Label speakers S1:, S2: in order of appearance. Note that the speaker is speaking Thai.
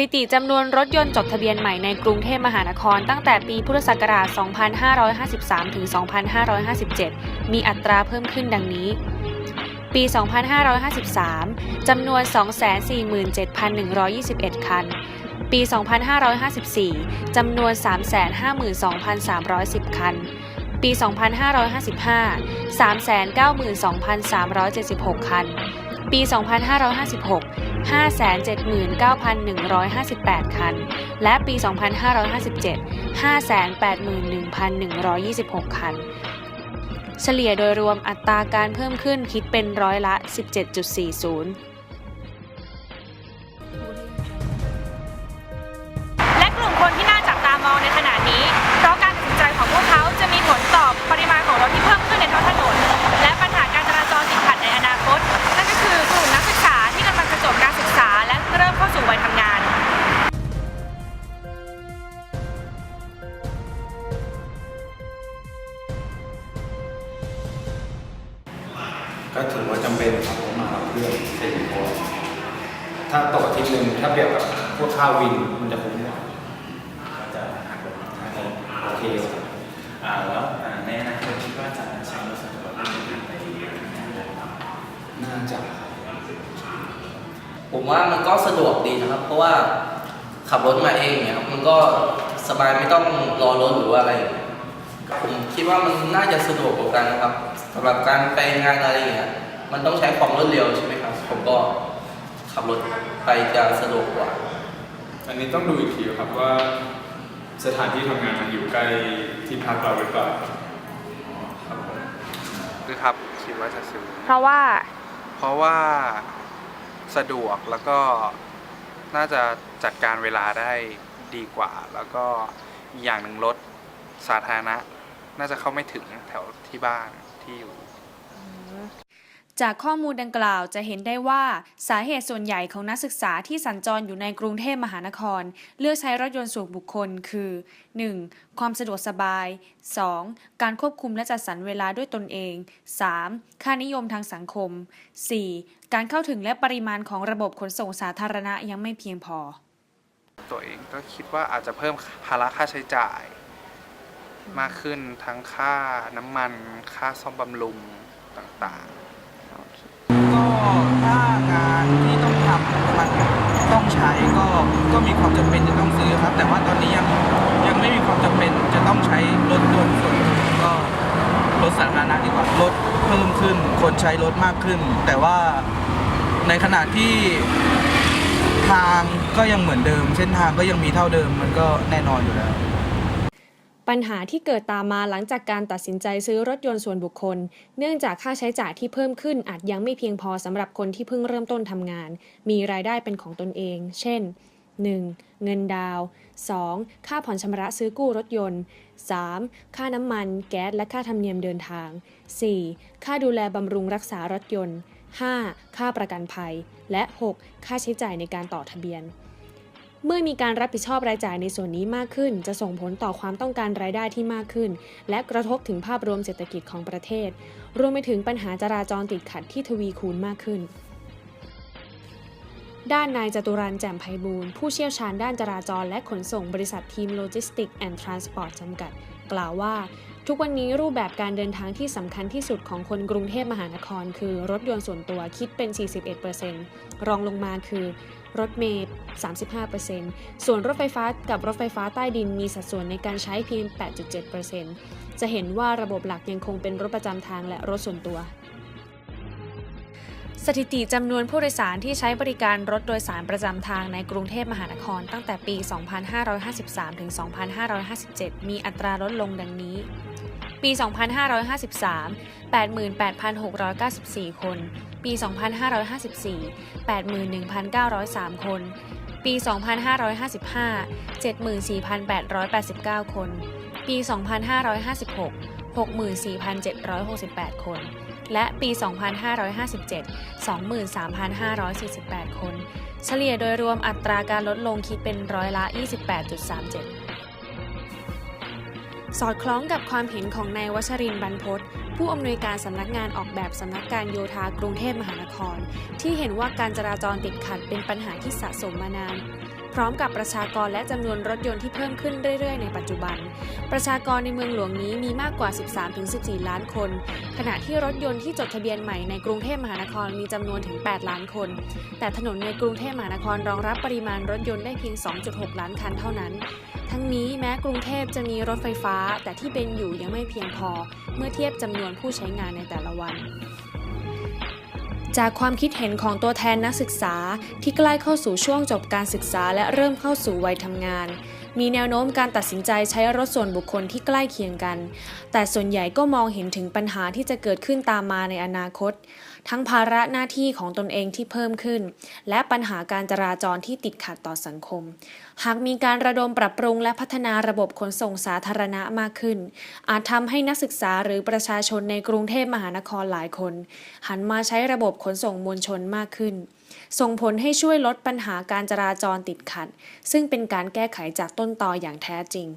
S1: ถิติจำนวนรถยนต์จดทะเบียนใหม่ในกรุงเทพมหานคร ตั้งแต่ปีพุทธศักราช 2553 ถึง 2557 มีอัตราเพิ่มขึ้นดังนี้ ปี 2553 จำนวน 247,121 คัน ปี 2554 จำนวน 352,310 คัน ปี 2555 392,376 คัน ปี 2556 579,158 คัน และปี 2557 581,126 คัน เฉลี่ยโดยรวมอัตราการเพิ่มขึ้นคิดเป็นร้อยละ 17.40
S2: และกลุ่มคนที่น่าจับตามองในขณะนี้ เพราะการตัดสินใจของพวกเขาจะมีผลต่อปริมาณของรถที่เพิ่มขึ้นในท้องถนน ว
S3: กข้าววินมันจะคุ้มกว่าก็จะหักลบหักลบโอเคครับ
S4: อ่าแล้วในอนาคตคิดว่าจะใช้รถส่วนตัวเป็นไป
S3: น่าจะ
S5: ผมว่ามันก็สะดวกดีนะครับ เพราะว่าขับรถมาเองเนี่ยครับมันก็สบายไม่ต้องรอรถหรือว่าอะไรผมคิดว่ามันน่าจะสะดวกกว่ากันนะครับสำหรับการไปงานอะไรอย่างเงี้ยมันต้องใช้ความรวดเร็วใช่ไหมครับ ผมก็ขับรถไปจะสะดวกกว่า
S6: อันนี้ต้องดูอีกทีครับว่าสถานที่ทำงานมันอยู่ใกล้ที่พักเราหรือเปล่าครับผม
S7: คือครับคิดว่าจะซื้อ
S2: เพราะว่า
S7: เพราะว่าสะดวกแล้วก็น่าจะจัดการเวลาได้ดีกว่า แล้วก็อีกอย่างหนึ่งรถสาธารณะ น่าจะเข้าไม่ถึงแถวที่บ้านที่อยู่
S1: จากข้อมูลดังกล่าวจะเห็นได้ว่าสาเหตุส่วนใหญ่ของนักศึกษาที่สัญจรอยู่ในกรุงเทพมหานคร เลือกใช้รถยนต์ส่วนบุคคล คือ 1. ความสะดวกสบาย 2. การควบคุมและจัดสรรเวลาด้วยตนเอง 3. ค่านิยมทางสังคม 4. การเข้าถึงและปริมาณของระบบขนส่งสาธารณะยังไม่เพียงพอ
S7: ตัวเองก็คิดว่าอาจจะเพิ่มภาระค่าใช้จ่าย มากขึ้นทั้งค่าน้ำมัน ค่าซ่อมบำรุงต่างๆ
S8: ถ้างานที่ต้องทำมันต้องใช้ก็ก็มีความจำเป็นจะต้องซื้อครับ แต่ว่าตอนนี้ยังยังไม่มีความจำเป็นจะต้องใช้รถยนต์ส่วนตัวก็รถสาธารณะดีกว่ารถเพิ่มขึ้น คนใช้รถมากขึ้น แต่ว่าในขณะที่ทางก็ยังเหมือนเดิม เส้นทางก็ยังมีเท่าเดิมมันก็แน่นอนอยู่แล้ว
S1: ปัญหาที่เกิดตามมาหลังจากการตัดสินใจซื้อรถยนต์ส่วนบุคคล เนื่องจากค่าใช้จ่ายที่เพิ่มขึ้นอาจยังไม่เพียงพอสำหรับคนที่เพิ่งเริ่มต้นทำงาน มีรายได้เป็นของตนเอง เช่น 1. เงินดาว 2. ค่าผ่อนชำระซื้อกู้รถยนต์ 3. ค่าน้ำมัน แก๊ส และค่าธรรมเนียมเดินทาง 4. ค่าดูแลบำรุงรักษารถยนต์ 5. ค่าประกันภัย และ 6. ค่าใช้จ่ายในการต่อทะเบียน เมื่อมีการรับผิดชอบรายจ่ายในส่วนนี้มากขึ้น จะส่งผลต่อความต้องการรายได้ที่มากขึ้น และกระทบถึงภาพรวมเศรษฐกิจของประเทศ รวมไปถึงปัญหาจราจรติดขัดที่ทวีคูณมากขึ้น ด้านนายจตุรันแจ่มไพบูลผู้เชี่ยวชาญด้านจราจรและขนส่งบริษัททีมโลจิสติกแอนด์ทรานสปอร์ตจำกัด กล่าวว่า ทุกวันนี้รูปแบบการเดินทางที่สำคัญที่สุดของคนกรุงเทพมหานคร คือรถยนต์ส่วนตัวคิดเป็น 41%รองลงมาคือ รถเมล์35%ส่วนรถไฟฟ้ากับรถไฟฟ้าใต้ดินมีสัดส่วนในการใช้เพียง 8.7%จะเห็นว่าระบบหลักยังคงเป็นรถประจำทางและรถส่วนตัว สถิติจำนวนผู้โดยสารที่ใช้บริการรถโดยสารประจำทางในกรุงเทพมหานครตั้งแต่ปี 2553 ถึง 2557 มีอัตราลดลงดังนี้ ปี 2553 88,694 คน ปี 2554 81,903 คน ปี 2555 74,889 คน ปี 2556 64,768 คน และปี 2557 23,548 คน เฉลี่ยโดยรวมอัตราการลดลงคิดเป็นร้อยละ 28.37 สอดคล้องกับความเห็นของนายวชรินทร์บรรพตผู้อำนวยการสำนักงานออกแบบสำนักการโยธากรุงเทพมหานคร ที่เห็นว่าการจราจรติดขัดเป็นปัญหาที่สะสมมานาน พร้อมกับประชากรและจำนวนรถยนต์ที่เพิ่มขึ้นเรื่อยๆ ในปัจจุบัน ประชากรในเมืองหลวงนี้มีมากกว่า 13-14 ล้านคน ขณะที่รถยนต์ที่จดทะเบียนใหม่ในกรุงเทพมหานครมีจำนวนถึง 8 ล้านคน แต่ถนนในกรุงเทพมหานครรองรับปริมาณรถยนต์ได้เพียง 2.6 ล้านคันเท่านั้น ทั้งนี้แม้กรุงเทพจะมีรถไฟฟ้า แต่ที่เป็นอยู่ยังไม่เพียงพอ เมื่อเทียบจำนวนผู้ใช้งานในแต่ละวัน จากความคิดเห็นของตัวแทนนักศึกษาที่ใกล้เข้าสู่ช่วงจบการศึกษาและเริ่มเข้าสู่วัยทำงาน มีแนวโน้มการตัดสินใจใช้รถส่วนบุคคลที่ใกล้เคียงกัน แต่ส่วนใหญ่ก็มองเห็นถึงปัญหาที่จะเกิดขึ้นตามมาในอนาคต ทั้งภาระหน้าที่ของตนเองที่เพิ่มขึ้น และปัญหาการจราจรที่ติดขัดต่อสังคม หากมีการระดมปรับปรุงและพัฒนาระบบขนส่งสาธารณะมากขึ้น อาจทำให้นักศึกษาหรือประชาชนในกรุงเทพมหานครหลายคน หันมาใช้ระบบขนส่งมวลชนมากขึ้น ส่งผลให้ช่วยลดปัญหาการจราจรติดขัด ซึ่งเป็นการแก้ไขจากต้นตออย่างแท้จริง